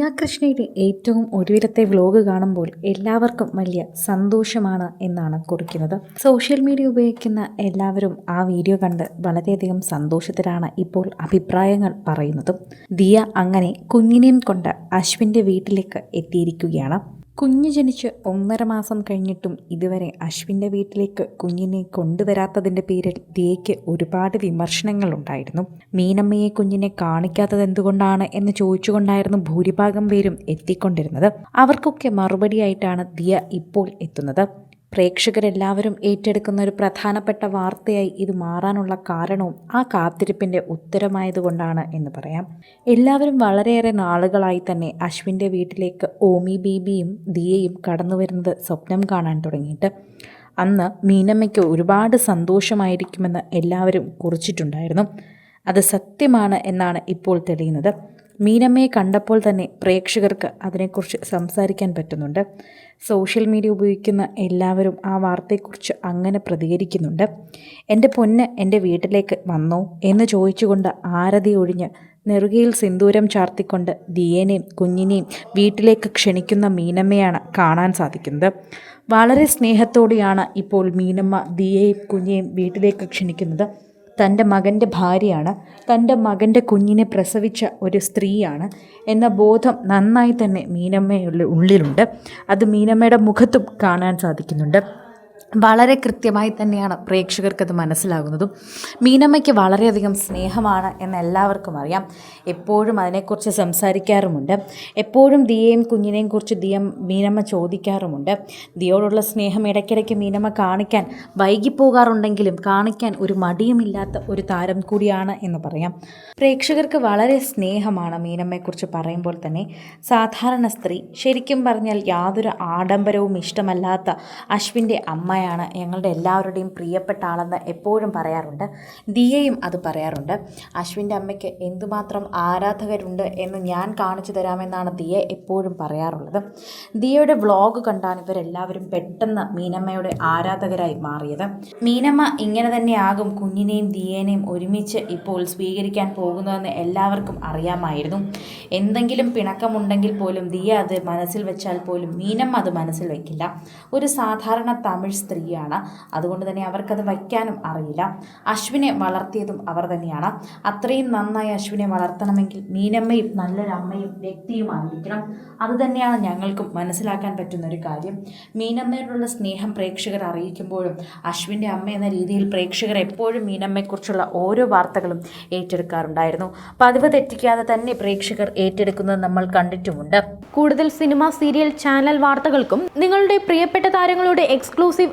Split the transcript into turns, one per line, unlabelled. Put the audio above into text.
ദിയ കൃഷ്ണയുടെ ഏറ്റവും ഒടുവിലത്തെ വ്ലോഗ് കാണുമ്പോൾ എല്ലാവർക്കും വലിയ സന്തോഷമാണ് എന്നാണ് കുറിക്കുന്നത്. സോഷ്യൽ മീഡിയ ഉപയോഗിക്കുന്ന എല്ലാവരും ആ വീഡിയോ കണ്ട് വളരെയധികം സന്തോഷത്തിലാണ് ഇപ്പോൾ അഭിപ്രായങ്ങൾ പറയുന്നതും. ദിയ അങ്ങനെ കുഞ്ഞിനെയും കൊണ്ട് അശ്വിന്റെ വീട്ടിലേക്ക് എത്തിയിരിക്കുകയാണ്. കുഞ്ഞ് ജനിച്ച് ഒന്നര മാസം കഴിഞ്ഞിട്ടും ഇതുവരെ അശ്വിന്റെ വീട്ടിലേക്ക് കുഞ്ഞിനെ കൊണ്ടുവരാത്തതിന്റെ പേരിൽ ദിയയ്ക്ക് ഒരുപാട് വിമർശനങ്ങളുണ്ടായിരുന്നു മീനമ്മയെ കുഞ്ഞിനെ കാണിക്കാത്തത് എന്തുകൊണ്ടാണ് എന്ന് ചോദിച്ചുകൊണ്ടായിരുന്നു ഭൂരിഭാഗം പേരും എത്തിക്കൊണ്ടിരുന്നത്. അവർക്കൊക്കെ മറുപടിയായിട്ടാണ് ദിയ ഇപ്പോൾ എത്തുന്നത്. പ്രേക്ഷകരെല്ലാവരും ഏറ്റെടുക്കുന്ന ഒരു പ്രധാനപ്പെട്ട വാർത്തയായി ഇത് മാറാനുള്ള കാരണവും ആ കാത്തിരിപ്പിന്റെ ഉത്തരമായതുകൊണ്ടാണ് എന്ന് പറയാം. എല്ലാവരും വളരെയേറെ നാളുകളായി തന്നെ അശ്വിന്റെ വീട്ടിലേക്ക് ഓമി ബീബിയും ദിയയും കടന്നു വരുന്നത് സ്വപ്നം കാണാൻ തുടങ്ങിയിട്ട്. അന്ന് മീനമ്മയ്ക്ക് ഒരുപാട് സന്തോഷമായിരിക്കുമെന്ന് എല്ലാവരും കുറിച്ചിട്ടുണ്ടായിരുന്നു. അത് സത്യമാണ് എന്നാണ് ഇപ്പോൾ തെളിയുന്നത്. മീനമ്മയെ കണ്ടപ്പോൾ തന്നെ പ്രേക്ഷകർക്ക് അതിനെക്കുറിച്ച് സംസാരിക്കാൻ പറ്റുന്നുണ്ട്. സോഷ്യൽ മീഡിയ ഉപയോഗിക്കുന്ന എല്ലാവരും ആ വാർത്തയെക്കുറിച്ച് അങ്ങനെ പ്രതികരിക്കുന്നുണ്ട്. എന്റെ പൊന്ന് എന്റെ വീട്ടിലേക്ക് വന്നോ? എന്ന് ചോദിച്ചുകൊണ്ട് ആരതി ഒഴിഞ്ഞ് നെറുകയിൽ സിന്ദൂരം ചാർത്തിക്കൊണ്ട് ദിയേനെയും കുഞ്ഞിനെയും വീട്ടിലേക്ക് ക്ഷണിക്കുന്ന മീനമ്മയാണ് കാണാൻ സാധിക്കുന്നത്. വളരെ സ്നേഹത്തോടെയാണ് ഇപ്പോൾ മീനമ്മ ദിയേയും കുഞ്ഞിനെയും വീട്ടിലേക്ക് ക്ഷണിക്കുന്നത്. തന്റെ മകന്റെ ഭാര്യയാണ്. തന്റെ മകന്റെ കുഞ്ഞിനെ പ്രസവിച്ച ഒരു സ്ത്രീയാണ്. എന്ന ബോധം നന്നായി തന്നെ മീനമ്മയുടെ ഉള്ളിലുണ്ട്. അത് മീനമ്മയുടെ മുഖത്തും കാണാൻ സാധിക്കുന്നുണ്ട്. വളരെ കൃത്യമായി തന്നെയാണ് പ്രേക്ഷകർക്കത് മനസ്സിലാകുന്നതും. മീനമ്മയ്ക്ക് വളരെയധികം സ്നേഹമാണ് എന്ന് എല്ലാവർക്കും അറിയാം. എപ്പോഴും അതിനെക്കുറിച്ച് സംസാരിക്കാറുമുണ്ട്. എപ്പോഴും ദിയയും കുഞ്ഞിനെയും കുറിച്ച് ദിയ മീനമ്മ ചോദിക്കാറുമുണ്ട്. ദിയോടുള്ള സ്നേഹം ഇടയ്ക്കിടയ്ക്ക് മീനമ്മ കാണിക്കാൻ വൈകിപ്പോകാറുണ്ടെങ്കിലും കാണിക്കാൻ ഒരു മടിയുമില്ലാത്ത ഒരു താരം കൂടിയാണ് എന്ന് പറയാം. പ്രേക്ഷകർക്ക് വളരെ സ്നേഹമാണ് മീനമ്മയെക്കുറിച്ച് പറയുമ്പോൾ തന്നെ. സാധാരണ സ്ത്രീ ശരിക്കും പറഞ്ഞാൽ യാതൊരു ആഡംബരവും ഇഷ്ടമല്ലാത്ത അശ്വിന്റെ അമ്മയാണ് ഞങ്ങളുടെ എല്ലാവരുടെയും പ്രിയപ്പെട്ട ആളെന്ന് എപ്പോഴും പറയാറുണ്ട്. ദിയയും അത് പറയാറുണ്ട്. അശ്വിന്റെ അമ്മയ്ക്ക് എന്തുമാത്രം ആരാധകരുണ്ട് എന്ന് ഞാൻ കാണിച്ചു തരാമെന്നാണ് ദിയ എപ്പോഴും പറയാറുള്ളത്. ദിയയുടെ വ്ളോഗ് കണ്ടാണ് ഇവരെല്ലാവരും പെട്ടെന്ന് മീനമ്മയുടെ ആരാധകരായി മാറിയത്. മീനമ്മ ഇങ്ങനെ തന്നെയാകും കുഞ്ഞിനെയും ദിയേനെയും ഒരുമിച്ച് ഇപ്പോൾ സ്വീകരിക്കാൻ പോകുന്നതെന്ന് എല്ലാവർക്കും അറിയാമായിരുന്നു. എന്തെങ്കിലും പിണക്കമുണ്ടെങ്കിൽ പോലും ദിയ അത് മനസ്സിൽ വെച്ചാൽ പോലും മീനമ്മ അത് മനസ്സിൽ വയ്ക്കില്ല. ഒരു സാധാരണ തമിഴ് സ്ത്രീയാണ്. അതുകൊണ്ട് തന്നെ അവർക്കത് വയ്ക്കാനും അറിയില്ല. അശ്വിനെ വളർത്തിയതും അവർ തന്നെയാണ്. അത്രയും നന്നായി അശ്വിനെ വളർത്തണമെങ്കിൽ മീനമ്മയും നല്ലൊരമ്മയും വ്യക്തിയുമായിരിക്കണം. അത് തന്നെയാണ് ഞങ്ങൾക്കും മനസ്സിലാക്കാൻ പറ്റുന്ന ഒരു കാര്യം. മീനമ്മയോടുള്ള സ്നേഹം പ്രേക്ഷകർ അറിയിക്കുമ്പോഴും അശ്വിന്റെ അമ്മ എന്ന രീതിയിൽ പ്രേക്ഷകർ എപ്പോഴും മീനമ്മയെക്കുറിച്ചുള്ള ഓരോ വാർത്തകളും ഏറ്റെടുക്കാറുണ്ടായിരുന്നു. പതിവ് തെറ്റിക്കാതെ തന്നെ പ്രേക്ഷകർ ഏറ്റെടുക്കുന്നത് നമ്മൾ കണ്ടിട്ടുമുണ്ട്.
കൂടുതൽ സിനിമ സീരിയൽ ചാനൽ വാർത്തകൾക്കും നിങ്ങളുടെ പ്രിയപ്പെട്ട താരങ്ങളുടെ എക്സ്ക്ലൂസീവ്